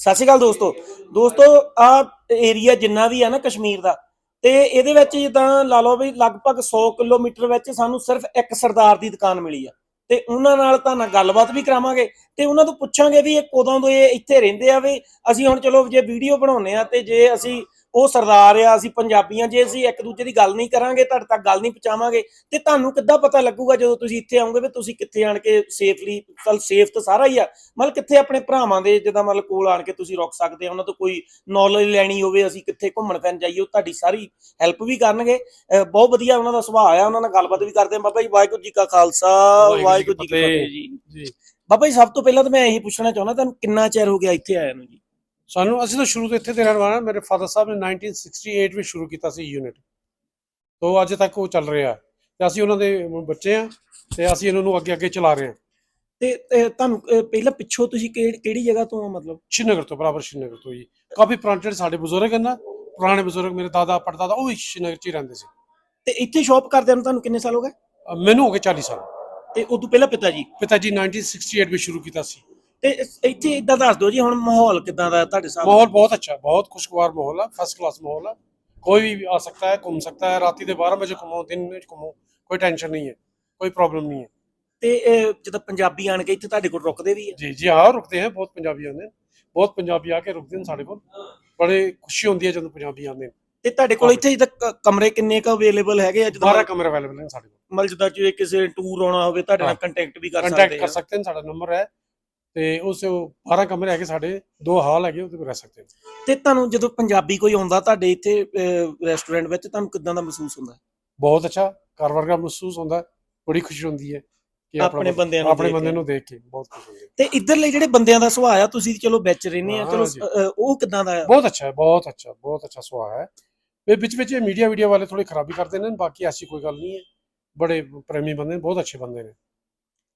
ਸਤਿ ਸ਼੍ਰੀ ਅਕਾਲ ਦੋਸਤੋ। ਦੋਸਤੋ, ਆ ਏਰੀਆ ਜਿੰਨਾ ਵੀ ਆ ਨਾ ਕਸ਼ਮੀਰ ਦਾ, ਤੇ ਇਹਦੇ ਵਿੱਚ ਜਿੱਦਾਂ ਲਾ ਲਓ ਵੀ ਲਗਭਗ 100 ਕਿਲੋਮੀਟਰ ਵਿੱਚ ਸਾਨੂੰ ਸਿਰਫ ਇੱਕ ਸਰਦਾਰ ਦੀ ਦੁਕਾਨ ਮਿਲੀ ਆ। ਤੇ ਉਹਨਾਂ ਨਾਲ ਤਾਂ ਨਾਲ ਗੱਲਬਾਤ ਵੀ ਕਰਾਵਾਂਗੇ, ਤੇ ਉਹਨਾਂ ਤੋਂ ਪੁੱਛਾਂਗੇ ਵੀ ਇਹ ਕਦੋਂ ਤੋਂ ਇਹ ਇੱਥੇ ਰਹਿੰਦੇ ਆ ਵੀ ਅਸੀਂ ਹੁਣ ਚਲੋ ਜੇ ਵੀਡੀਓ ਬਣਾਉਨੇ ਆ ਤੇ ਜੇ ਅਸੀਂ ਉਹ ਸਰਦਾਰ ਆ ਅਸੀਂ ਪੰਜਾਬੀਆਂ ਜੇ ਅਸੀਂ ਇੱਕ ਦੂਜੇ ਦੀ ਗੱਲ ਨਹੀਂ ਕਰਾਂਗੇ ਤੁਹਾਡੇ ਤੱਕ ਗੱਲ ਨਹੀਂ ਪਹੁੰਚਾਵਾਂਗੇ ਤੇ ਤੁਹਾਨੂੰ ਕਿੱਦਾਂ ਪਤਾ ਲੱਗੂਗਾ ਜਦੋਂ ਤੁਸੀਂ ਇੱਥੇ ਆਓਗੇ ਵੀ ਤੁਸੀਂ ਕਿੱਥੇ ਆਣ ਕੇ ਸੇਫਲੀ ਚਲ ਸੇਫ ਤਾਂ ਸਾਰਾ ਹੀ ਆ ਮਤਲਬ ਕਿੱਥੇ ਆਪਣੇ ਭਰਾਵਾਂ ਦੇ ਜਿੱਦਾਂ ਮਤਲਬ ਕੋਲ ਆਣ ਕੇ ਤੁਸੀਂ ਰੁਕ ਸਕਦੇ ਹੋ ਉਹਨਾਂ ਤੋਂ ਕੋਈ ਨੌਲੇਜ ਲੈਣੀ ਹੋਵੇ ਅਸੀਂ ਕਿੱਥੇ ਘੁੰਮਣ ਫਿਰਨ ਜਾਈਏ ਉਹ ਤੁਹਾਡੀ ਸਾਰੀ ਹੈਲਪ ਵੀ ਕਰਨਗੇ। ਬਹੁਤ ਵਧੀਆ ਉਹਨਾਂ ਦਾ ਸੁਭਾਅ ਆ ਉਹਨਾਂ ਨਾਲ ਗੱਲਬਾਤ ਵੀ ਕਰਦੇ ਆ। ਬਾਬਾ ਜੀ ਵਾਹਿਗੁਰੂ ਜੀ ਕਾ ਖਾਲਸਾ ਵਾਹਿਗੁਰੂ ਜੀ ਕੀ ਫਤਿਹ। ਜੀ। ਬਾਬਾ ਜੀ ਸਭ ਤੋਂ ਪਹਿਲਾਂ ਤਾਂ ਮੈਂ ਇਹੀ ਪੁੱਛਣਾ ਚਾਹੁੰਦਾ ਤੁਹਾਨੂੰ ਕਿੰਨਾ ਚਿਰ ਹੋ ਗਿਆ ਇੱਥੇ ਆਇਆ ਨੂੰ ਜੀ? ਸਾਨੂੰ ਅਸੀਂ ਤਾਂ ਸ਼ੁਰੂ ਤੋਂ ਇੱਥੇ ਦੇ ਰਹਿਣ ਵਾਲੇ। ਮੇਰੇ ਫਾਦਰ ਸਾਹਿਬ ਨੇ 1968 ਵਿੱਚ ਸ਼ੁਰੂ ਕੀਤਾ ਸੀ ਯੂਨਿਟ ਤੋਂ ਅੱਜ ਤੱਕ ਉਹ ਚੱਲ ਰਿਹਾ। ਤੇ ਅਸੀਂ ਉਹਨਾਂ ਦੇ ਬੱਚੇ ਆ ਤੇ ਅਸੀਂ ਇਹਨਾਂ ਨੂੰ ਅੱਗੇ ਅੱਗੇ ਚਲਾ ਰਹੇ ਹਾਂ। ਤੇ ਤੇ ਤੁਹਾਨੂੰ ਅਹ ਪਹਿਲਾਂ ਪਿੱਛੋਂ ਤੁਸੀਂ ਕਿਹੜੀ ਕਿਹੜੀ ਜਗ੍ਹਾ ਤੋਂ ਆ ਮਤਲਬ? ਸ਼੍ਰੀਨਗਰ ਤੋਂ ਬਰਾਬਰ ਸ਼੍ਰੀਨਗਰ ਤੋਂ ਜੀ। ਕਾਫੀ ਪੁਰਾਣੇ ਜਿਹੜੇ ਸਾਡੇ ਬਜ਼ੁਰਗ ਹਨ ਨਾ। ਪੁਰਾਣੇ ਬਜ਼ੁਰਗ ਮੇਰੇ ਦਾਦਾ ਪੜਦਾਦਾ ਉਹ ਵੀ ਸ਼੍ਰੀਨਗਰ 'ਚ ਹੀ ਰਹਿੰਦੇ ਸੀ। ਤੇ ਇੱਥੇ ਸ਼ਾਪ ਕਰਦਿਆਂ ਨੂੰ ਤੁਹਾਨੂੰ ਕਿੰਨੇ ਸਾਲ ਹੋ ਗਏ? ਅਹ ਮੈਨੂੰ ਹੋ ਗਏ 40 ਸਾਲ। ਤੇ ਉਦੋਂ ਪਹਿਲਾਂ ਪਿਤਾ ਜੀ? ਪਿਤਾ ਜੀ 1968 ਵਿੱਚ ਸ਼ੁਰੂ ਕੀਤਾ ਸੀ। ਤੇ ਇਸ- ਇੱਥੇ ਇਦਾਂ ਦੱਸ ਦਿਓ ਜੀ ਹੁਣ ਮਾਹੌਲ ਕਿਦਾਂ ਦਾ ਤੁਹਾਡੇ ਸਾਹਮਣੇ माहौल बहुत अच्छा है बहुत खुशगवार माहौल है फर्स्ट क्लास माहौल है कोई भी आ सकता है घूम सकता है रात के बारह बजे घूमो दिन में घूमो कोई टेंशन नहीं है कोई प्रॉब्लम नहीं है ਤੇ ਇਹ ਜਦੋਂ ਪੰਜਾਬੀ ਆਣ ਕੇ ਇੱਥੇ ਤੁਹਾਡੇ ਕੋਲ ਰੁਕਦੇ ਵੀ ਆ जी जी हाँ रुकते हैं बहुत पंजाबी आते हैं बहुत पंजाबी आके रुकते हैं साढ़े को बड़े खुशी होती है जो पंजाबी आते हैं ਤੇ ਤੁਹਾਡੇ ਕੋਲ ਇੱਥੇ ਜਿੱਦਾਂ ਕ- ਕਮਰੇ ਕਿੰਨੇ ਕੁ ਅਵੇਲੇਬਲ ਹੈਗੇ ਆ ਜਦੋਂ बारह कमरे अवेलेबल हैं साढ़े को ਮਤਲਬ ਜਿੱਦਾਂ ਜੇ ਕਿਸੇ ਟੂਰ ਆਉਣਾ ਹੋਵੇ ਤੁਹਾਡੇ ਨਾਲ ਹਾਂ। ਕੰਟੈਕਟ ਵੀ ਕਰ ਸਕਦੇ ਕੰਟੈਕਟ ਕਰ ਆ ਸਕਦੇ ਨੇ ਸਾਡਾ ਨੰਬਰ ਹੈ ਤੇ ਉਸ 12 ਕਮਰੇ ਹੈਗੇ ਸਾਡੇ ਦੋ ਹਾਲ ਹੈਗੇ ਉਹਦੇ ਵਿੱਚ ਰਹਿ ਸਕਦੇ ਨੇ। ਤੇ ਤੁਹਾਨੂੰ ਜਦੋਂ ਪੰਜਾਬੀ ਕੋਈ ਆਉਂਦਾ ਤੁਹਾਡੇ ਇੱਥੇ ਰੈਸਟੋਰੈਂਟ ਵਿੱਚ ਤੁਹਾਨੂੰ ਕਿਦਾਂ ਦਾ ਮਹਿਸੂਸ ਹੁੰਦਾ? ਬਹੁਤ ਅੱਛਾ ਘਰ ਵਰਗਾ ਮਹਿਸੂਸ ਹੁੰਦਾ ਹੈ, ਬੜੀ ਖੁਸ਼ੀ ਹੁੰਦੀ ਹੈ ਕਿ ਆਪਣਾ ਬੰਦਿਆਂ ਨੂੰ ਆਪਣੇ ਦੇਖ ਬੰਦੇ ਕੇ। ਨੂੰ ਦੇਖ ਕੇ ਬਹੁਤ ਖੁਸ਼ੀ ਹੁੰਦੀ ਹੈ। ਤੇ ਇੱਧਰਲੇ ਜਿਹੜੇ ਬੰਦਿਆਂ ਦਾ ਸੁਭਾਅ ਆ ਤੁਸੀਂ ਚਲੋ ਵਿੱਚ ਰਹਿੰਦੇ ਆ ਚਲੋ ਜੀ। ਅ, ਅ, ਉਹ ਕਿਦਾਂ ਦਾ ਆ? ਬਹੁਤ ਅੱਛਾ ਹੈ ਬਹੁਤ ਅੱਛਾ ਬਹੁਤ ਅੱਛਾ ਸੁਭਾਅ ਹੈ। ਇਹ ਵਿੱਚ ਵਿੱਚ ਇਹ ਮੀਡੀਆ ਵੀਡੀਓ ਵਾਲੇ ਥੋੜੀ ਖਰਾਬੀ ਕਰਦੇ ਨੇ ਬਾਕੀ ਐਸੀ ਕੋਈ ਗੱਲ ਨਹੀਂ ਹੈ। ਬੜੇ ਪ੍ਰੇਮੀ ਬੰਦੇ ਨੇ ਬਹੁਤ ਅੱਛੇ ਬੰਦੇ ਨੇ।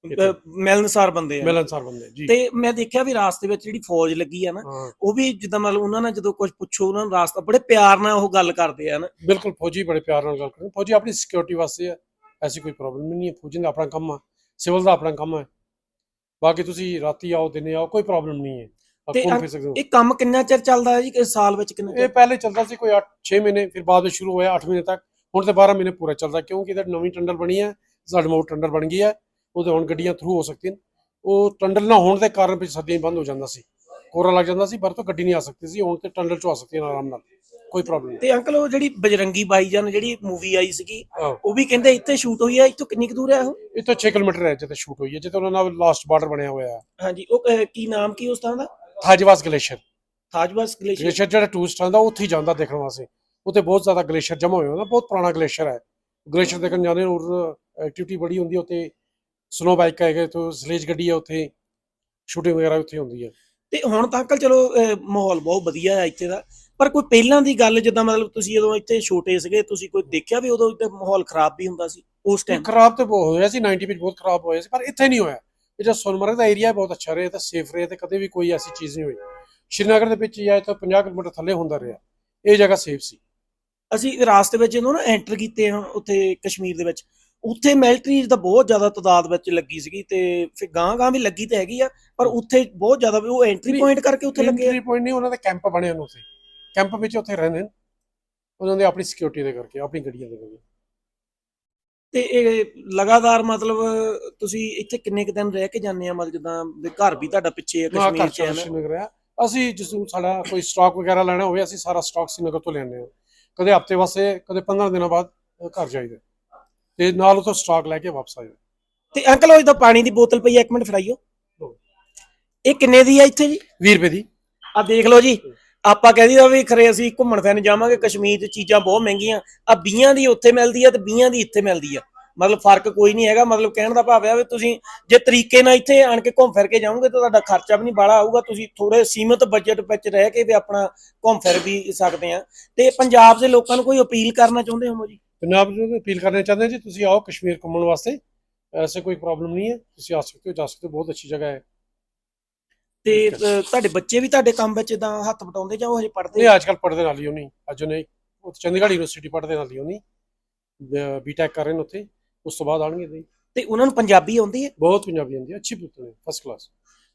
ਅ, ਮਿਲਣਸਾਰ ਬੰਦੇ ਆ। ਮਿਲਨਸਾਰ ਬੰਦੇ ਜੀ। ਤੇ ਮੈਂ ਦੇਖਿਆ ਵੀ ਰਾਸਤੇ ਵਿੱਚ ਜਿਹੜੀ ਫੌਜ ਲੱਗੀ ਆ ਨਾ ਉਹ ਵੀ ਜਿੱਦਾਂ ਮਤਲਬ ਉਹਨਾਂ ਨਾਲ ਜਦੋਂ ਕੁਝ ਪੁੱਛੋ ਉਹਨਾਂ ਨੂੰ ਰਾਸਤਾ ਬੜੇ ਪਿਆਰ ਨਾਲ ਉਹ ਗੱਲ ਕਰਦੇ ਆ ਨਾ। ਬਿਲਕੁਲ ਫੌਜੀ ਬੜੇ ਪਿਆਰ ਨਾਲ ਗੱਲ ਕਰਦੇ। ਫੌਜੀ ਆਪਣੀ ਸਿਕਿਉਰਿਟੀ ਵਾਸਤੇ ਹੈ ਐਸੀ ਕੋਈ ਪ੍ਰੋਬਲਮ ਨਹੀਂ ਹੈ। ਫੌਜੀ ਦਾ ਆਪਣਾ ਕੰਮ ਹੈ ਸਿਵਲ ਦਾ ਆਪਣਾ ਕੰਮ ਹੈ ਬਾਕੀ ਤੁਸੀਂ ਰਾਤੀ ਆਓ ਦਿਨੇ ਆਓ ਕੋਈ ਪ੍ਰੋਬਲਮ ਨਹੀਂ ਹੈ। ਤੇ ਇਹ ਕੰਮ ਕਿੰਨਾ ਚਿਰ ਚੱਲਦਾ ਹੈ ਜੀ? ਇਸ ਸਾਲ ਵਿੱਚ ਕਿੰਨਾ ਇਹ ਪਹਿਲੇ ਚੱਲਦਾ ਸੀ ਕੋਈ 8 6 ਮਹੀਨੇ ਫਿਰ ਬਾਅਦ ਵਿੱਚ ਸ਼ੁਰੂ ਹੋਇਆ 8 ਮਹੀਨੇ ਤੱਕ। ਹੁਣ ਤੇ 12 ਮਹੀਨੇ ਪੂਰਾ ਚੱਲਦਾ ਕਿਉਂਕਿ ਇਹਦਾ ਨਵੀਂ ਟੰਡਲ ਬਣੀ ਹੈ ਸਾਡਾ ਮੋਟ ਟੰਡਲ ਬਣ ਗਈ ਹੈ। ਉਹਦੇ ਹੁਣ ਗੱਡੀਆਂ ਥਰੂ ਹੋ ਸਕਦੀਆਂ। ਉਹ ਟੰਡਲ ਨਾ ਹੋਣ ਦੇ ਕਾਰਨ ਵਿੱਚ ਸਦੀਆਂ ਬੰਦ ਹੋ ਜਾਂਦਾ ਸੀ। ਕੋਰਾ ਲੱਗ ਜਾਂਦਾ ਸੀ ਪਰ ਤੋਂ ਗੱਡੀ ਨਹੀਂ ਆ ਸਕਦੀ ਸੀ। ਹੁਣ ਤੇ ਟੰਡਲ ਚੋਂ ਆ ਸਕਦੀ ਹੈ ਆਰਾਮ ਨਾਲ। ਕੋਈ ਪ੍ਰੋਬਲਮ ਨਹੀਂ। ਤੇ ਅੰਕਲ ਉਹ ਜਿਹੜੀ ਬਜਰੰਗੀ ਬਾਈਜਾਨ ਜਿਹੜੀ ਮੂਵੀ ਆਈ ਸੀਗੀ। ਉਹ ਵੀ ਕਹਿੰਦੇ ਇੱਥੇ ਸ਼ੂਟ ਹੋਈ ਹੈ ਇੱਥੋਂ ਕਿੰਨੀ ਕੁ ਦੂਰ ਹੈ ਉਹ? ਤਾਂ 6 ਕਿਲੋਮੀਟਰ ਹੈ ਜਿੱਥੇ ਸ਼ੂਟ ਹੋਈ ਹੈ ਜਿੱਥੇ ਉਹਨਾਂ ਨਾਲ ਲਾਸਟ ਬਾਰਡਰ ਬਣਿਆ ਹੋਇਆ ਹੈ। ਹਾਂਜੀ ਉਹ ਕੀ ਨਾਮ ਕੀ ਉਸ ਤਰ੍ਹਾਂ ਦਾ? Thajiwas glacier. Thajiwas glacier. Glacier ਜਿਹੜਾ ਟੂਰਿਸਟਾਂ ਦਾ ਉੱਥੇ ਜਾਂਦਾ ਦੇਖਣ ਵਾਸਤੇ। ਉੱਥੇ ਬਹੁਤ ਜ਼ਿਆਦਾ ਗਲੇਸ਼ੀਅਰ ਜਮਾ ਹੋਇਆ ਹੁੰਦਾ ਬਹੁਤ ਪੁਰਾਣਾ ਗਲੇਸ਼ੀਅਰ ਹੈ। ਗਲੇਸ਼ੀਅਰ ਦੇਖਣ ਜਾਂਦੇ ਔਰ ਐਕਟੀਵਿਟੀ ਬੜੀ ਹੁੰਦੀ ਉੱਥੇ। ਸਨੋ ਬਾਈਕ ਹੈਗੇ ਤੋਂ ਸਲੇਜ ਗੱਡੀ ਹੈ ਉੱਥੇ ਸ਼ੂਟਿੰਗ ਵਗੈਰਾ ਉੱਥੇ ਹੁੰਦੀ ਹੈ ਤੇ ਹੁਣ ਤਾਂ ਅੰਕਲ ਚਲੋ ਮਾਹੌਲ ਬਹੁਤ ਵਧੀਆ ਹੈ ਇੱਥੇ ਦਾ ਪਰ ਕੋਈ ਪਹਿਲਾਂ ਦੀ ਗੱਲ ਜਿੱਦਾਂ ਮਤਲਬ ਤੁਸੀਂ ਜਦੋਂ ਇੱਥੇ ਛੋਟੇ ਸੀਗੇ ਤੁਸੀਂ ਕੋਈ ਦੇਖਿਆ ਵੀ ਉਦੋਂ ਇੱਥੇ ਮਾਹੌਲ ਖਰਾਬ ਵੀ ਹੁੰਦਾ ਸੀ ਉਸ ਟਾਈਮ ਖਰਾਬ ਤੇ ਬਹੁਤ ਹੋਇਆ ਸੀ 90 ਵਿੱਚ ਬਹੁਤ ਖਰਾਬ ਹੋਇਆ ਸੀ ਪਰ ਇੱਥੇ ਨਹੀਂ ਹੋਇਆ। ਇਹ ਜਿਹੜਾ ਸੋਨਮਰਗ ਦਾ ਏਰੀਆ ਬਹੁਤ ਅੱਛਾ ਰਿਹਾ ਤੇ ਸੇਫ ਰਿਹਾ ਤੇ ਕਦੇ ਵੀ ਕੋਈ ਐਸੀ ਚੀਜ਼ ਨਹੀਂ ਹੋਈ। ਸ਼੍ਰੀਨਗਰ ਦੇ ਵਿੱਚ ਜਾਂ ਤਾਂ 50 ਕਿਲੋਮੀਟਰ ਥੱਲੇ ਹੁੰਦਾ ਰਿਹਾ। ਇਹ ਜਗ੍ਹਾ ਸੇਫ ਸੀ। ਅਸੀਂ ਰਾਸਤੇ ਵਿੱਚ ਜਦੋਂ ਨਾ ਐਂਟਰ ਕੀਤੇ ਹਾਂ ਉੱਥੇ ਕਸ਼ਮੀਰ ਦੇ ਵਿੱਚ ਉੱਥੇ ਮਿਲਟਰੀ ਤਾਂ ਬਹੁਤ ਜ਼ਿਆਦਾ ਤਦਾਦ ਵਿੱਚ ਲੱਗੀ ਸੀਗੀ ਤੇ ਫਿਰ ਗਾਂ ਗਾਂ ਵੀ ਲੱਗੀ ਤੇ ਹੈਗੀ ਆ ਪਰ ਉੱਥੇ ਬਹੁਤ ਜ਼ਿਆਦਾ ਉਹ ਐਂਟਰੀ ਪੁਆਇੰਟ ਕਰਕੇ ਉੱਥੇ ਲੱਗੇ ਆ। ਐਂਟਰੀ ਪੁਆਇੰਟ ਨਹੀਂ ਉਹਨਾਂ ਦੇ ਕੈਂਪ ਬਣੇ ਹਨ ਉੱਥੇ। ਕੈਂਪ ਵਿੱਚ ਉੱਥੇ ਰਹਿੰਦੇ ਨੇ। ਉਹਨਾਂ ਦੀ ਆਪਣੀ ਸਿਕਿਉਰਿਟੀ ਦੇ ਕਰਕੇ ਆਪਣੀ ਗੱਡੀਆਂ ਦੇ ਕਰਕੇ। ਤੇ ਇਹ ਲਗਾਤਾਰ ਮਤਲਬ ਤੁਸੀਂ ਇੱਥੇ ਕਿੰਨੇ ਕੁ ਦਿਨ ਰਹਿ ਕੇ ਜਾਂਦੇ ਆ? ਮਤਲਬ ਜਿੱਦਾਂ ਘਰ ਵੀ ਤੁਹਾਡਾ ਪਿੱਛੇ ਆ ਕਸ਼ਮੀਰ ਚ ਹੈ ਨਾ? ਆ ਅਸੀਂ ਜਿਸ ਨੂੰ ਸਾਡਾ ਕੋਈ ਸਟਾਕ ਵਗੈਰਾ ਲੈਣਾ ਹੋਵੇ ਅਸੀਂ ਸਾਰਾ ਸਟਾਕ ਸ਼੍ਰੀਨਗਰ ਤੋਂ ਲੈਂਦੇ ਹਾਂ। ਕਦੇ ਹਫ਼ਤੇ ਵਾਸਤੇ ਕਦੇ 15 ਦਿਨਾਂ ਬਾਅਦ ਘਰ ਜਾਈਦਾ। ਤੇ ਨਾਲ ਉਥੋਂ ਸਟਾਕ ਲੈ ਕੇ ਵਾਪਸ ਆ ਜਾਈਦਾ ਤੇ ਅੰਕਲ ਉਹ ਜਿੱਦਾਂ ਪਾਣੀ ਦੀ ਬੋਤਲ ਪਈ ਆ ਇੱਕ ਮਿੰਟ ਫੜਾਈਓ। ਇਹ ਕਿੰਨੇ ਦੀ ਆ ਇੱਥੇ ਜੀ? 20 ਰੁਪਏ ਦੀ। ਆ ਦੇਖ ਲਓ ਜੀ ਆਪਾਂ ਕਹਿੰਦੀ ਆ ਵੀ ਖਰੇ ਅਸੀਂ ਘੁੰਮਣ ਫਿਰਨ ਜਾਵਾਂਗੇ ਕਸ਼ਮੀਰ 'ਚ ਚੀਜ਼ਾਂ ਬਹੁਤ ਮਹਿੰਗੀਆਂ। ਆ 20 ਦੀ ਉੱਥੇ ਮਿਲਦੀ ਆ ਤੇ 20 ਦੀ ਇੱਥੇ ਮਿਲਦੀ ਆ। ਮਤਲਬ ਫ਼ਰਕ ਕੋਈ ਨਹੀਂ ਹੈਗਾ ਮਤਲਬ ਕਹਿਣ ਦਾ ਭਾਵ ਹੈ ਵੀ ਤੁਸੀਂ ਜੇ ਤਰੀਕੇ ਨਾਲ ਇੱਥੇ ਆਣ ਕੇ ਘੁੰਮ ਫਿਰ ਕੇ ਜਾਓਗੇ ਤਾਂ ਤੁਹਾਡਾ ਖਰਚਾ ਵੀ ਨਹੀਂ ਬਾਲਾ ਆਊਗਾ ਤੁਸੀਂ ਥੋੜੇ ਸੀਮਿਤ ਬਜਟ ਵਿੱਚ ਰਹਿ ਕੇ ਵੀ ਆਪਣਾ ਘੁੰਮ ਫਿਰ ਵੀ ਸਕਦੇ ਆ। ਤੇ ਪੰਜਾਬ ਦੇ ਲੋਕਾਂ ਨੂੰ ਕੋਈ ਅਪੀਲ ਕਰਨਾ ਚਾਹੁੰਦੇ ਹੋ ਜੀ ਪੰਜਾਬ ਨੂੰ ਅਪੀਲ ਕਰਨਾ ਚਾਹੁੰਦੇ ਜੀ? ਤੁਸੀਂ ਆਓ ਕਸ਼ਮੀਰ ਘੁੰਮਣ ਵਾਸਤੇ। ਐਸੇ ਕੋਈ ਪ੍ਰੋਬਲਮ ਨਹੀਂ ਹੈ। ਤੁਸੀਂ ਆ ਸਕਦੇ ਹੋ ਜਾ ਸਕਦੇ ਹੋ। ਬਹੁਤ ਅੱਛੀ ਜਗ੍ਹਾ ਹੈ। ਤੇ ਅ, ਤੁਹਾਡੇ ਬੱਚੇ ਵੀ ਤੁਹਾਡੇ ਕੰਮ ਵਿੱਚ ਇਦਾਂ ਹੱਥ ਵਟਾਉਂਦੇ ਜਾਂ ਉਹ ਹਜੇ ਪੜ੍ਹਦੇ? ਨਹੀਂ ਅੱਜ ਕੱਲ ਪੜ੍ਹਦੇ ਨਾਲ ਹੀ ਹੋਣੀ ਅੱਜ ਉਹਨੇ ਉਹ ਚੰਡੀਗੜ੍ਹ ਯੂਨੀਵਰਸਿਟੀ ਪੜ੍ਹਦੇ ਨਾਲ ਹੀ ਹੋਣੀ ਬੀਟੈਕ ਕਰ ਰਹੇ ਨੇ ਉੱਥੇ। ਉਸ ਤੋਂ ਬਾਅਦ ਆਣਗੇ ਜੀ ਤੇ ਉਹਨਾਂ ਨੂੰ ਪੰਜਾਬੀ ਆਉਂਦੀ ਹੈ? ਬਹੁਤ ਪੰਜਾਬੀ ਆਉਂਦੀ ਹੈ। ਅੱਛੀ ਪੁੱਤ ਨੇ ਫਸਟ ਕਲਾਸ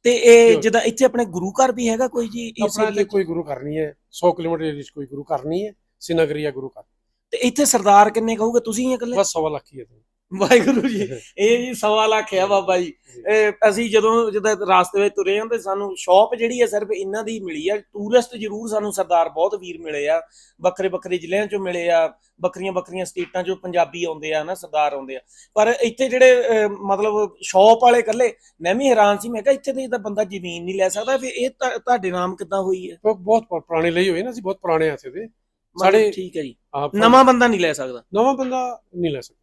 ਤੇ ਇਹ. ਜਿੱਦਾਂ ਇੱਥੇ ਆਪਣੇ ਗੁਰੂ ਘਰ ਵੀ ਹੈਗਾ ਕੋਈ ਜੀ? ਇਸ ਆਪਣਾ ਏਰੀਏ? ਕੋਈ ਗੁਰੂ ਘਰ ਨਹੀਂ ਹੈ। 100 ਕਿਲੋਮੀਟਰ ਏਰੀਆ 'ਚ ਕੋਈ ਗੁਰੂ ਘਰ ਨਹੀਂ ਹੈ। ਸ੍ਰੀਨਗਰ ਜਾਂ ਗੁਰੂ ਘਰ। ਤੇ ਇੱਥੇ ਸਰਦਾਰ ਕਿੰਨੇ ਕਹੋਗੇ? ਤੁਸੀਂ ਹੀ ਇਕੱਲੇ? ਬਸ ਸਵਾ ਲੱਖ ਹੀ ਹੈ ਵਾਹਿਗੁਰੂ ਜੀ ਇਹ ਜੀ ਸਵਾ ਲੱਖ ਆ ਬਾਬਾ ਜੀ। ਇਹ ਅਸੀਂ ਜਦੋਂ ਜਦੋਂ ਰਾਸਤੇ ਵਿੱਚ ਤੁਰੇ ਹਾਂ ਤੇ ਸਾਨੂੰ ਸ਼ੌਪ ਜਿਹੜੀ ਹੈ ਸਿਰਫ ਇਹਨਾਂ ਦੀ ਮਿਲੀ ਆ। ਟੂਰਿਸਟ ਜ਼ਰੂਰ ਸਾਨੂੰ ਸਰਦਾਰ ਬਹੁਤ ਵੀਰ ਮਿਲੇ ਆ। ਵੱਖਰੇ ਵੱਖਰੇ ਜ਼ਿਲ੍ਹਿਆਂ ਚੋਂ ਮਿਲੇ ਆ। ਵੱਖਰੀਆਂ ਵੱਖਰੀਆਂ ਸਟੇਟਾਂ ਚੋਂ ਪੰਜਾਬੀ ਆਉਂਦੇ ਆ ਨਾ ਸਰਦਾਰ ਆਉਂਦੇ ਆ। ਪਰ ਇੱਥੇ ਜਿਹੜੇ ਮਤਲਬ ਸ਼ੌਪ ਵਾਲੇ ਇਕੱਲੇ ਮੈਂ ਵੀ ਹੈਰਾਨ ਸੀ। ਮੈਂ ਕਿਹਾ ਇੱਥੇ ਤੇ ਤਾਂ ਬੰਦਾ ਜ਼ਮੀਨ ਨਹੀਂ ਲੈ ਸਕਦਾ। ਫਿਰ ਇਹ ਤੁਹਾ- ਤੁਹਾਡੇ ਨਾਮ ਕਿੱਦਾਂ ਹੋਈ ਹੈ? ਬਹੁਤ ਪੁਰਾਣੇ ਲਈ ਹੋਏ ਨਾ ਅਸੀਂ ਬਹੁਤ ਪੁਰਾਣੇ ਆ ਇੱਥੇ ਦੇ। ਸਾਡੇ- ਠੀਕ ਹੈ ਜੀ। ਆਪ- ਨਵਾਂ ਬੰਦਾ ਨਹੀਂ ਲੈ ਸਕਦਾ। ਨਵਾਂ ਬੰਦਾ ਨਹੀਂ ਲੈ ਸਕਦਾ।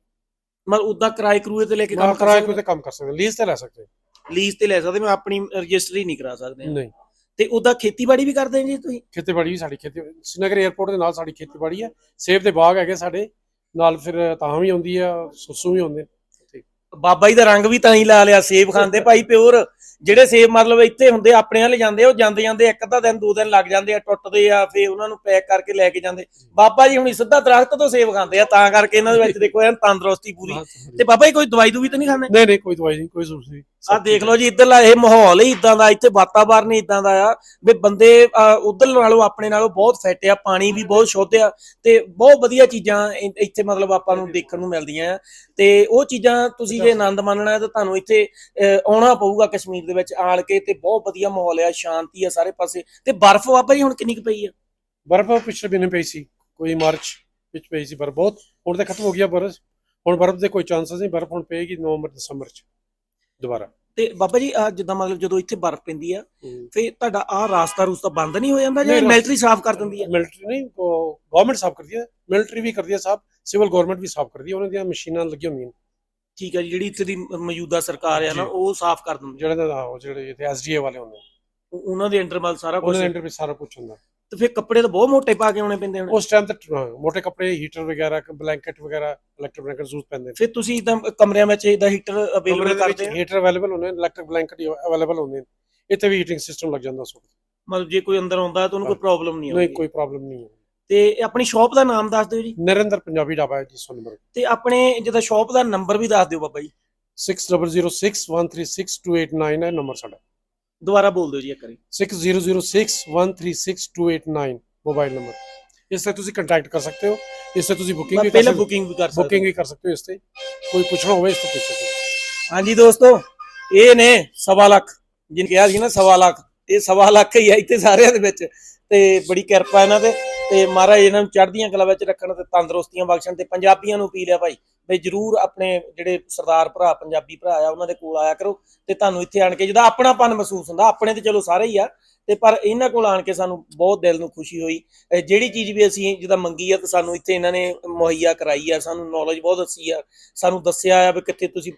ਮਤਲਬ ਉਦਾਂ ਕਿਰਾਏ ਕਰੂਏ ਤੇ ਲੈ ਕੇ ਕੰਮ ਕੰਮ ਕਰ ਕਿਰਾਏ ਤੇ ਕੰਮ ਕਰ ਸਕਦੇ ਲੀਜ਼ ਤੇ ਲੈ ਸਕਦੇ ਲੀਜ਼ ਤੇ ਲੈ ਸਕਦੇ ਮੈਂ ਆਪਣੀ ਰਜਿਸਟਰੀ ਨਹੀਂ ਕਰਾ ਸਕਦੇ ਨਹੀਂ। ਤੇ ਉਦਾਂ ਖੇਤੀਬਾੜੀ ਵੀ ਕਰਦੇ ਜੀ ਤੁਸੀਂ? ਖੇਤੀਬਾੜੀ ਵੀ ਸਾਡੀ ਖੇਤੀ ਸ੍ਰੀਨਗਰ 에ਅਰਪੋਰਟ ਦੇ ਨਾਲ ਸਾਡੀ ਖੇਤੀਬਾੜੀ ਹੈ। ਸੇਬ ਦੇ ਬਾਗ ਹੈਗੇ ਸਾਡੇ। ਨਾਲ ਫਿਰ ਤਾਂ ਵੀ ਆਉਂਦੀ ਆ ਸੁਸੂ ਵੀ ਆਉਂਦੇ ਨੇ। ਬਾਬਾ ਜੀ ਦਾ ਰੰਗ ਵੀ ਤਾਂ ਹੀ ਲਾ ਲਿਆ ਸੇਬ ਖਾਂਦੇ ਭਾਈ ਪਿਓਰ। ਜਿਹੜੇ ਸੇਬ ਮਤਲਬ ਇੱਥੇ ਹੁੰਦੇ ਆਪਣੇ ਵਾਲੇ ਜਾਂਦੇ ਉਹ ਜਾਂਦੇ ਜਾਂਦੇ ਇੱਕ ਅੱਧਾ ਦਿਨ ਦੋ ਦਿਨ ਲੱਗ ਜਾਂਦੇ ਆ ਟੁੱਟਦੇ ਆ ਫੇ ਉਹਨਾਂ ਨੂੰ ਪੈਕ ਕਰਕੇ ਲੈ ਕੇ ਜਾਂਦੇ। ਬਾਬਾ ਜੀ ਹੁਣੀ ਸਿੱਧਾ ਦਰਖਤ ਤੋਂ ਸੇਬ ਖਾਂਦੇ ਆ ਤਾਂ ਕਰਕੇ ਇਹਨਾਂ ਦੇ ਵਿੱਚ ਦੇਖੋ ਐਨ ਤੰਦਰੁਸਤੀ ਪੂਰੀ। ਤੇ ਬਾਬਾ ਜੀ ਕੋਈ ਦਵਾਈ ਦੂਵੀ ਤਾਂ ਨਹੀਂ ਖਾਂਦੇ? ਨਹੀਂ ਨਹੀਂ ਕੋਈ ਦਵਾਈ ਨਹੀਂ ਕੋਈ ਨਹੀਂ। ਆ ਦੇਖ ਲਓ ਜੀ ਇੱਧਰਲਾ ਇਹ ਮਾਹੌਲ ਹੀ ਇਦਾਂ ਦਾ ਇੱਥੇ ਵਾਤਾਵਰਨ ਹੀ ਇਦਾਂ ਦਾ ਆ। ਵੀ ਬੰਦੇ ਉਧਰ ਨਾਲੋਂ ਆਪਣੇ ਨਾਲੋਂ ਬਹੁਤ ਫਿੱਟ ਆ ਪਾਣੀ ਵੀ ਬਹੁਤ ਸ਼ੁੱਧ ਆ ਤੇ ਬਹੁਤ ਵਧੀਆ ਚੀਜ਼ਾਂ ਇੱਥੇ ਮਤਲਬ ਆਪਾਂ ਨੂੰ ਦੇਖਣ ਨੂੰ ਮਿਲਦੀਆਂ ਆ। ਤੇ ਉਹ ਚੀਜ਼ਾਂ ਤੁਸੀਂ ਜੇ ਆਨੰਦ ਮਾਣਨਾ ਹੈ ਤਾਂ ਤੁਹਾਨੂੰ ਇੱਥੇ ਆਉਣਾ ਪਊਗਾ ਕਸ਼ਮੀਰ ਦੇ ਵਿੱਚ ਆਣ ਕੇ ਤੇ ਬਹੁਤ ਵਧੀਆ ਮਾਹੌਲ ਆ ਸ਼ਾਂਤੀ ਆ ਸਾਰੇ ਪਾਸੇ। ਤੇ ਬਰਫ਼ ਬਾਬਾ ਜੀ ਹੁਣ ਕਿੰਨੀ ਕੁ ਪਈ ਆ? ਬਰਫ਼ ਪਿਛਲੇ ਮਹੀਨੇ ਪਈ ਸੀ ਕੋਈ ਮਾਰਚ ਵਿੱਚ ਪਈ ਸੀ ਬਰਫ਼ ਬਹੁਤ ਹੁਣ ਤਾਂ ਖਤਮ ਹੋ ਗਿਆ ਬਰਫ਼। ਹੁਣ ਬਰਫ਼ ਦੇ ਕੋਈ ਚਾਂਸਸ ਨਹੀਂ ਬਰਫ਼ ਹੁਣ ਪਏਗੀ ਨਵੰਬਰ ਦਸੰਬਰ ਚ ਦੁਬਾਰਾ। ਤੇ ਬਾਬਾ ਜੀ ਆ ਜਿੱਦਾਂ ਮਤਲਬ ਜਦੋਂ ਇੱਥੇ ਬਰਫ਼ ਪੈਂਦੀ ਆ ਫੇ ਤੁਹਾਡਾ ਆ ਰਾਸਤਾ ਰੂਸਤਾ ਬੰਦ ਨਹੀਂ ਹੋ ਜਾਂਦਾ ਜਾਂ ਮਿਲਟਰੀ ਸਾਫ਼ ਕਰ ਦਿੰਦੀ ਆ? ਮਿਲਟਰੀ ਨਹੀਂ ਗਵਰਨਮੈਂਟ ਸਾਫ਼ ਕਰਦੀ ਹੈ ਮਿਲਟਰੀ ਵੀ ਕਰਦੀ ਹੈ ਸਾਫ਼ ਸਿਵਲ ਗਵਰਨਮੈਂਟ ਵੀ ਸਾਫ਼ ਕਰਦੀ ਹੈ ਉਹਨਾਂ ਦੀਆਂ ਮਸ਼ੀਨਾਂ ਲੱਗੀਆਂ ਹੁੰਦੀਆਂ। ਠੀਕ ਹੈ ਜੀ ਜਿਹੜੀ ਇੱਥੇ ਦੀ ਮ- ਮੌਜੂਦਾ ਸਰਕਾਰ ਆ ਨਾ ਜੀ। ਉਹ ਸਾਫ਼ ਕਰ ਦਿੰਦੀ। ਜਿਹੜੇ ਦਾ ਉਹ ਜਿਹੜੇ ਇੱਥੇ ਐਸਡੀਏ ਵਾਲੇ ਹੁੰਦੇ ਉਹ- ਉਹਨਾਂ ਦੇ ਅੰਡਰ ਮਲ ਸਾਰਾ ਕੁਝ ਉਹਨਾਂ ਦੇ ਅੰਡਰ ਵੀ ਸਾਰਾ ਕੁਝ ਹੁੰਦਾ। ਤੇ ਫਿਰ ਕੱਪੜੇ ਤਾਂ ਬਹੁਤ ਮੋਟੇ ਪਾ ਕੇ ਆਉਣੇ ਪੈਂਦੇ ਹੋਣੇ। ਉਸ ਟਾਈਮ ਤੇ ਹਾਂ, ਮੋٹے ਕੱਪੜੇ ਹੀਟਰ ਵਗੈਰਾ ਬਲੈਂਕਟ ਵਗੈਰਾ ਇਲੈਕਟ੍ਰਿਕ ਬਲੈਂਕਟ ਜ਼ਰੂਰ ਪੈਂਦੇ ਫਿਰ ਤੁਸੀਂ ਇਦਾਂ ਕਮਰਿਆਂ ਵਿੱਚ ਇਦਾਂ ਹੀਟਰ ਅਵੇਲੇਬਲ ਵਿੱਚ ਕਰਦੇ ਹੋ? ਹੀਟਰ ਅਵੇਲੇਬਲ ਹੁੰਦੇ ਨੇ ਇਲੈਕਟ੍ਰਿਕ ਬਲੈਂਕਟ ਅਵੇਲੇਬਲ ਹੁੰਦੇ ਨੇ। ਇੱਥੇ ਵੀ ਹੀਟਿੰਗ ਸਿਸਟਮ ਲੱਗ ਜਾਂਦਾ ਸੋ ਮਤਲਬ ਜੇ ਕੋਈ ਅੰਦਰ ਆਉਂਦਾ ਤਾਂ ਉਹਨੂੰ ਕੋਈ ਪ੍ਰੋਬਲਮ ਨਹੀਂ ਨਹੀਂ ਆਉਂਦੀ। ਕੋਈ ਪ੍ਰੋਬਲਮ ਨਹੀਂ ਹੈ। ਤੇ ਆਪਣੀ ਸ਼ਾਪ ਦਾ ਨਾਮ ਦੱਸ ਦਿਓ ਜੀ। ਨਰਿੰਦਰ ਪੰਜਾਬੀ ਢਾਬਾ ਹੈ ਜੀ ਸੋ ਨੰਬਰ ਤੇ ਆਪਣੇ ਜਿਹਦਾ ਸ਼ਾਪ ਦਾ ਨੰਬਰ ਵੀ ਦੱਸ ਦਿਓ ਬਾਬਾ ਜੀ। 6006136289 ਹੈ ਨੰਬਰ ਸਾਡਾ। ਦੁਬਾਰਾ ਬੋਲ ਦਿਓ ਜੀ ਇੱਕ ਵਾਰੀ। 6006136289 ਮੋਬਾਈਲ ਨੰਬਰ ਇਸ ਤੇ ਤੁਸੀਂ ਕੰਟੈਕਟ ਕਰ ਸਕਦੇ ਹੋ। ਇਸ ਤੇ ਤੁਸੀਂ ਬੁਕਿੰਗ ਵੀ ਕਰ ਸਕਦੇ ਬੁਕਿੰਗ ਵੀ ਕਰ ਸਕਦੇ। ਬੁਕਿੰਗ ਵੀ ਕਰ ਸਕਦੇ ਹੋ ਇਸ ਤੇ। ਕੋਈ ਪੁੱਛਣਾ ਹੋਵੇ ਇਸ ਤੋਂ ਪੁੱਛ ਸਕਦੇ ਹੋ। ਹਾਂਜੀ ਦੋਸਤੋ ਇਹ ਨੇ ਸਵਾ ਲੱਖ ਜਿਨ ਕਿਹਾ ਸੀ ਨਾ ਸਵਾ ਲੱਖ ਇਹ ਸਵਾ ਲੱਖ ਹੀ ਆ ਇੱਥੇ ਸਾਰਿਆਂ ਦੇ ਵਿੱਚ। ਤੇ ਬੜੀ ਕਿਰਪਾ ਇਹਨਾਂ ਤੇ। ਤੇ ਮਹਾਰਾਜ ਇਹਨਾਂ ਨੂੰ ਚੜ੍ਹਦੀਆਂ ਕਲਾ ਵਿੱਚ ਰੱਖਣ ਤੇ ਤੰਦਰੁਸਤੀਆਂ ਬਖਸ਼ਣ ਤੇ ਪੰਜਾਬੀਆਂ ਨੂੰ ਅਪੀਲ ਆ ਭਾਈ ਵੀ ਜਰੂਰ ਆਪਣੇ ਜਿਹੜੇ ਸਰਦਾਰ ਭਰਾ, ਪੰਜਾਬੀ ਭਰਾ ਆ, ਉਹਨਾਂ ਦੇ ਕੋਲ ਆਇਆ ਕਰੋ ਤੇ ਤੁਹਾਨੂੰ ਇੱਥੇ ਆਣ ਕੇ ਜਿਹਦਾ ਆਪਣਾਪਨ ਮਹਿਸੂਸ ਹੁੰਦਾ, ਆਪਣੇ ਤੇ ਚਲੋ ਸਾਰੇ ਹੀ ਆ ਤੇ ਪਰ ਇਹਨਾਂ ਕੋਲ ਆਣ ਕੇ ਸਾਨੂੰ ਬਹੁਤ ਦਿਲ ਨੂੰ ਖੁਸ਼ੀ ਹੋਈ। ਜਿਹੜੀ ਚੀਜ਼ ਵੀ ਅਸੀਂ ਜਿਹਦਾ ਮੰਗੀ ਆ ਤੇ ਸਾਨੂੰ ਇੱਥੇ ਇਹਨਾਂ ਨੇ ਮੁਹੱਈਆ ਕਰਾਈ ਆ ਸਾਨੂੰ ਨੌਲੇਜ ਬਹੁਤ ਦੱਸੀ ਆ। ਸਾਨੂੰ ਦੱਸਿਆ ਆ ਵੀ ਕਿੱਥੇ ਤੁਸੀਂ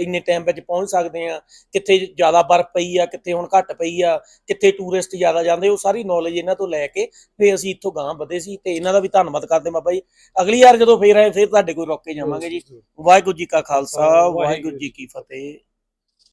ਇੰਨੇ ਟਾਈਮ ਵਿੱਚ ਪਹੁੰਚ ਸਕਦੇ ਆ ਕਿੱਥੇ ਜ਼ਿਆਦਾ ਬਰਫ਼ ਪਈ ਆ ਕਿੱਥੇ ਹੁਣ ਘੱਟ ਪਈ ਆ ਕਿੱਥੇ ਟੂਰਿਸਟ ਜ਼ਿਆਦਾ ਜਾਂਦੇ ਉਹ ਸਾਰੀ ਨੌਲੇਜ ਇਹਨਾਂ ਤੋਂ ਲੈ ਕੇ ਫੇ ਅਸੀਂ ਇੱਥੋਂ ਗਾਂ ਵਧੇ ਸੀ ਤੇ ਇਹਨਾਂ ਦਾ ਵੀ ਧੰਨਵਾਦ ਕਰਦੇ ਬਾਬਾ ਜੀ। ਅਗਲੀ ਵਾਰ ਜਦੋਂ ਫੇਰ ਆਏ ਫੇਰ ਤੁਹਾਡੇ ਕੋਲ ਰੁੱਕ ਕੇ ਜਾਵਾਂਗੇ ਜੀ। ਵਾਹਿਗੁਰੂ ਜੀ ਕਾ ਖਾਲਸਾ ਵਾਹਿਗੁਰੂ ਜੀ ਕੀ ਫਤਿਹ।